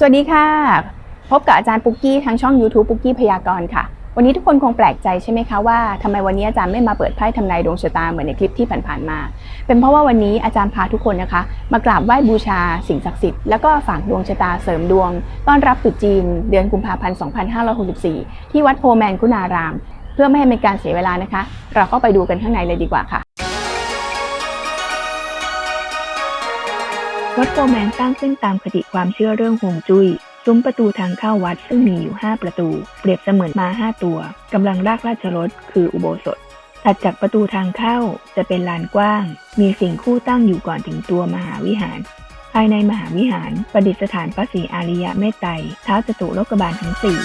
สวัสดีค่ะ พบกับอาจารย์ปุ๊กกี้ทางช่อง YouTube ปุ๊กกี้พยากรณ์ค่ะ วันนี้ทุกคนคงแปลกใจใช่ไหมคะว่าทำไมวันนี้อาจารย์ไม่มาเปิดไพ่ทำนายดวงชะตาเหมือนในคลิปที่ผ่านๆมา เป็นเพราะว่าวันนี้อาจารย์พาทุกคนนะคะ มากราบไหว้บูชาสิ่งศักดิ์สิทธิ์แล้วก็ฝากดวงชะตาเสริมดวง ต้อนรับตรุษจีน เดือนกุมภาพันธ์ 2564 ที่วัดโพแมนคุณาราม เพื่อไม่ให้เป็นการเสียเวลานะคะ เราก็ไปดูกันข้างในเลยดีกว่าค่ะ วัดโฟแมนสร้างขึ้นตามคติความเชื่อเรื่องฮวงจุ้ยซุ้มประตูทางเข้าวัดซึ่งมีอยู่ 5 ประตู เปรียบเสมือนม้า 5 ตัวกำลังลากราชรถคืออุโบสถ ถัดจากประตูทางเข้าจะเป็นลานกว้าง มีสิ่งคู่ตั้งอยู่ก่อนถึงตัวมหาวิหาร ภายในมหาวิหารประดิษฐานพระศรีอาริยะเมตไตรเท้าจตุโลกบาลทั้งสี่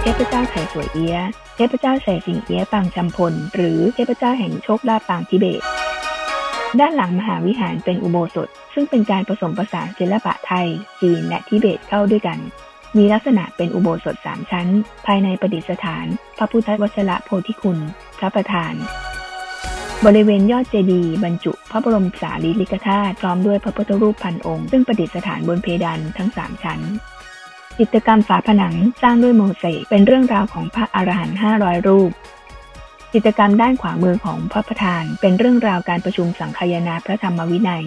เทพเจ้าไถ่สวยเอียะเทพเจ้าไส่สิงเอียะปางจำพล หรือเทพเจ้าแห่งโชคลาภปางทิเบต ด้านหลังมหาวิหารเป็นอุโบสถ ซึ่งเป็นการผสมผสานศิลปะไทย จีน และทิเบตเข้าด้วยกัน มีลักษณะเป็นอุโบสถสามชั้น ภายในประดิษฐาน พระพุทธวชระโพธิคุณ พระประธาน บริเวณยอดเจดีย์บรรจุ พระบรมสารีริกธาตุพร้อมด้วยพระพุทธรูปพันองค์ ซึ่งประดิษฐานบนเพดานทั้งสามชั้นจิตรกรรมฝาผนังสร้างด้วยโมเสกเป็นเรื่องราวของพระอรหันต์500 รูป กิจกรรมด้านขวามือของพระประธาน เป็นเรื่องราวการประชุมสังคายนาพระธรรมวินัย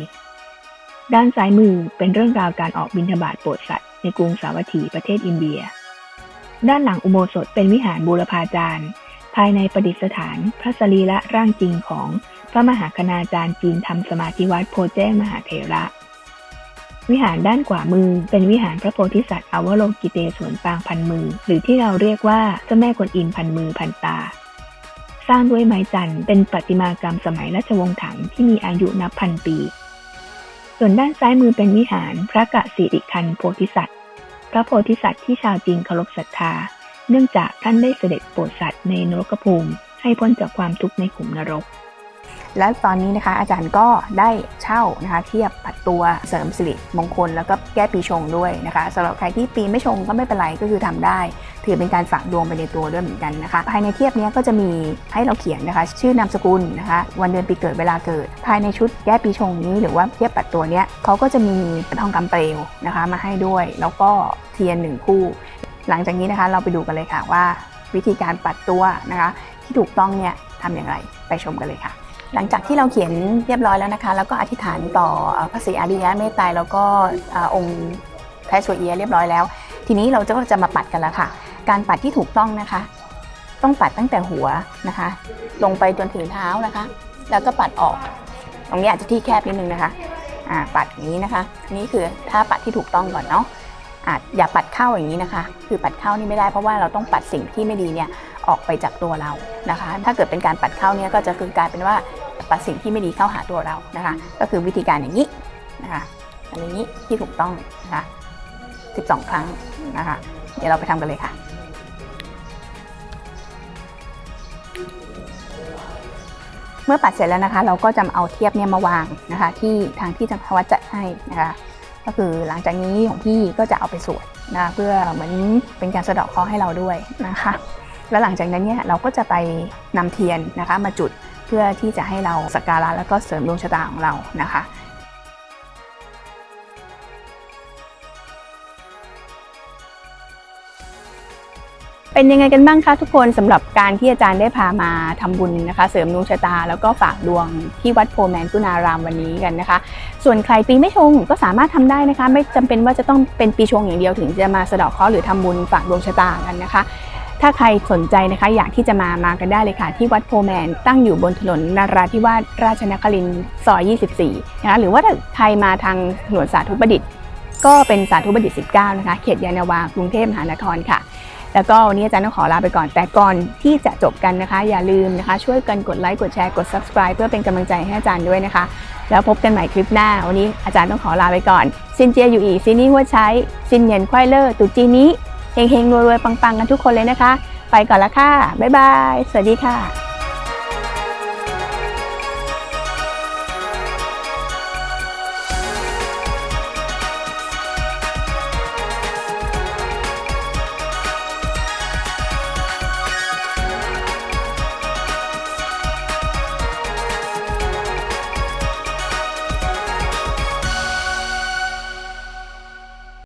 ด้านซ้ายมือเป็นเรื่องราวการออกบิณฑบาตโปรดสัตว์ในกรุงสาวัตถีประเทศอินเดีย ด้านหลังอุโบสถเป็นวิหารบูรพาจารย์ ภายในประดิษฐานพระสรีระร่างจริงของพระมหาคณาจารย์จีนทำสมาธิวัดโพแจ้งมหาเถระ วิหารด้านขวามือเป็นวิหารพระโพธิสัตว์อวโลกิเตศวนปางพันมือ หรือที่เราเรียกว่าเจ้าแม่กวนอิมพันมือพันตา สร้างด้วยไม้จันทร์เป็นประติมากรรมสมัยราชวงศ์ถังที่มีอายุนับพันปี ส่วนด้านซ้ายมือเป็นวิหารพระกะสิริคันโพธิสัตว์ พระโพธิสัตว์ที่ชาวจีนเคารพศรัทธา เนื่องจากท่านได้เสด็จโปรดสัตว์ในนรกภูมิให้พ้นจากความทุกข์ในขุมนรก และตอนนี้นะคะอาจารย์ก็ได้เช่านะคะเทียบปัดตัวเสริมสิริมงคล แล้วก็แก้ปีชงด้วยนะคะสำหรับใครที่ปีไม่ชงก็ไม่เป็นไรก็คือทำได้ ถือเป็นการฝากดวงไปในตัวด้วยเหมือนกันนะคะ ภายในเทียบนี้ก็จะมีให้เราเขียนนะคะ ชื่อนามสกุลนะคะ วันเดือนปีเกิดเวลาเกิด ภายในชุดแก้ปีชงนี้หรือว่าเทียบปัดตัวเนี้ยเขาก็จะมีทองคำเปลวนะคะ มาให้ด้วย แล้วก็เทียนหนึ่งคู่ หลังจากนี้นะคะเราไปดูกันเลยค่ะว่า วิธีการปัดตัวนะคะ ที่ถูกต้องเนี่ยทำอย่างไรไปชมกันเลยค่ะ หลังจากที่เราเขียนเรียบร้อยแล้วนะคะ แล้วก็อธิษฐานต่อพระศรีอาริยะเมตไตรแล้วก็องค์แท้สวเอียเรียบร้อยแล้ว ทีนี้เราจะก็จะมาปัดกันแล้วค่ะ การปัดที่ถูกต้องนะคะ ต้องปัดตั้งแต่หัวนะคะ ลงไปจนถึงเท้านะคะ แล้วก็ปัดออก ตรงนี้อาจจะที่แคบนิดนึงนะคะอ่าปัดอย่างนี้นะคะนนี้คือถ้าปัดที่ถูกต้องก่อนเนาะอะอย่าปัดเข้าอย่างนี้นะคะ คือปัดเข้านี่ไม่ได้เพราะว่าเราต้องปัดสิ่งที่ไม่ดีเนี่ยออกไปจากตัวเรานะคะ ถ้าเกิดเป็นการปัดเข้าเนี่ยก็จะคือกลายเป็นว่า ปัดสิ่งที่ไม่ดีเข้าหาตัวเรานะคะ ก็คือวิธีการอย่างนี้นะคะอันนี้ที่ถูกต้องนะคะ12 ครั้งนะคะ เดี๋ยวเราไปทำกันเลยค่ะเมื่อปัดเสร็จแล้วนะคะ เราก็จะเอาเทียบเนี่ยมาวางนะคะ ที่ทางที่จังหวัดจัดให้นะคะ ก็คือหลังจากนี้ของพี่ก็จะเอาไปสวดนะคะเพื่อเหมือนเป็นการสะเดาะเคราะห์ให้เราด้วยนะคะ แล้วหลังจากนั้นเนี่ยเราก็จะไปนำเทียนนะคะ มาจุด เพื่อที่จะให้เราสักการะแล้วก็เสริมดวงชะตาของเรานะคะเป็นยังไงกันบ้างคะทุกคนสำหรับการที่อาจารย์ได้พามาทำบุญนะคะ เสริมดวงชะตา แล้วก็ฝากดวงที่วัดโพแมนกุณารามวันนี้กันนะคะ ส่วนใครปีไม่ชงก็สามารถทำได้นะคะ ไม่จำเป็นว่าจะต้องเป็นปีชงอย่างเดียวถึงจะมาสะดาะเคราะห์หรือทำบุญฝากดวงชะตากันนะคะ ถ้าใครสนใจนะคะ อยากที่จะมามากันได้เลยค่ะ ที่วัดโพแมนตั้งอยู่บนถนนนาราธิวาสราชนครินทร์ซอย 24 นะคะหรือว่าถ้าใครมาทางถนนสาธุประดิษฐ์ ก็เป็นสาธุประดิษฐ์ 19 นะคะ เขตยานาวากรุงเทพมหานครค่ะแล้วก็วันนี้อาจารย์ต้องขอลาไปก่อน แต่ก่อนที่จะจบกันนะคะ อย่าลืมนะคะ ช่วยกันกดไลค์กดแชร์กด subscribe เพื่อเป็นกำลังใจให้อาจารย์ด้วยนะคะ แล้วพบกันใหม่คลิปหน้า วันนี้อาจารย์ต้องขอลาไปก่อนซินเจียอยู่อีซินนี่หัวใช้ซินเยียนควายเลอร์ตุจีนี้ เฮงๆรวยๆปังๆกันทุกคนเลยนะคะ ไปก่อนละค่ะ บ๊ายบาย สวัสดีค่ะ